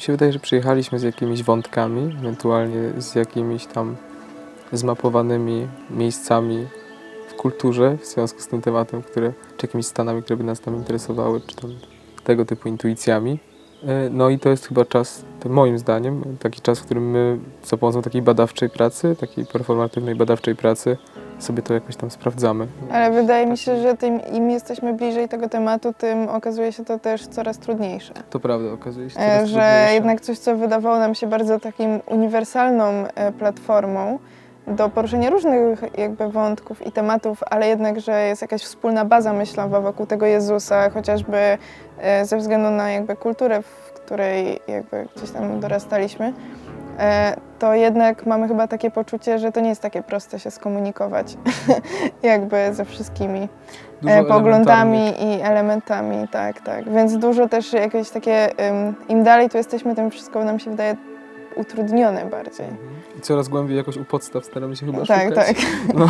Mi się wydaje, że przyjechaliśmy z jakimiś wątkami, ewentualnie z jakimiś tam zmapowanymi miejscami w kulturze w związku z tym tematem, które, czy jakimiś stanami, które by nas tam interesowały, czy tam tego typu intuicjami. E, No i to jest chyba czas, moim zdaniem, taki czas, w którym my za pomocą takiej badawczej pracy, takiej performatywnej badawczej pracy sobie to jakoś tam sprawdzamy. Ale wydaje mi się, że tym im jesteśmy bliżej tego tematu, tym okazuje się to też coraz trudniejsze. To prawda, okazuje się E, coraz Że trudniejsze. jednak coś, co wydawało nam się bardzo takim uniwersalną e, platformą do poruszenia różnych jakby wątków i tematów, ale jednak, że jest jakaś wspólna baza myślowa wokół tego Jezusa, chociażby e, ze względu na jakby kulturę, w której jakby gdzieś tam dorastaliśmy, to jednak mamy chyba takie poczucie, że to nie jest takie proste się skomunikować jakby ze wszystkimi Dużo e, poglądami elementarnych. i elementami, tak, tak. Więc dużo też jakieś takie, im dalej tu jesteśmy, tym wszystko nam się wydaje utrudnione bardziej. I coraz głębiej jakoś u podstaw staramy się chyba tak, szukać. tak. No,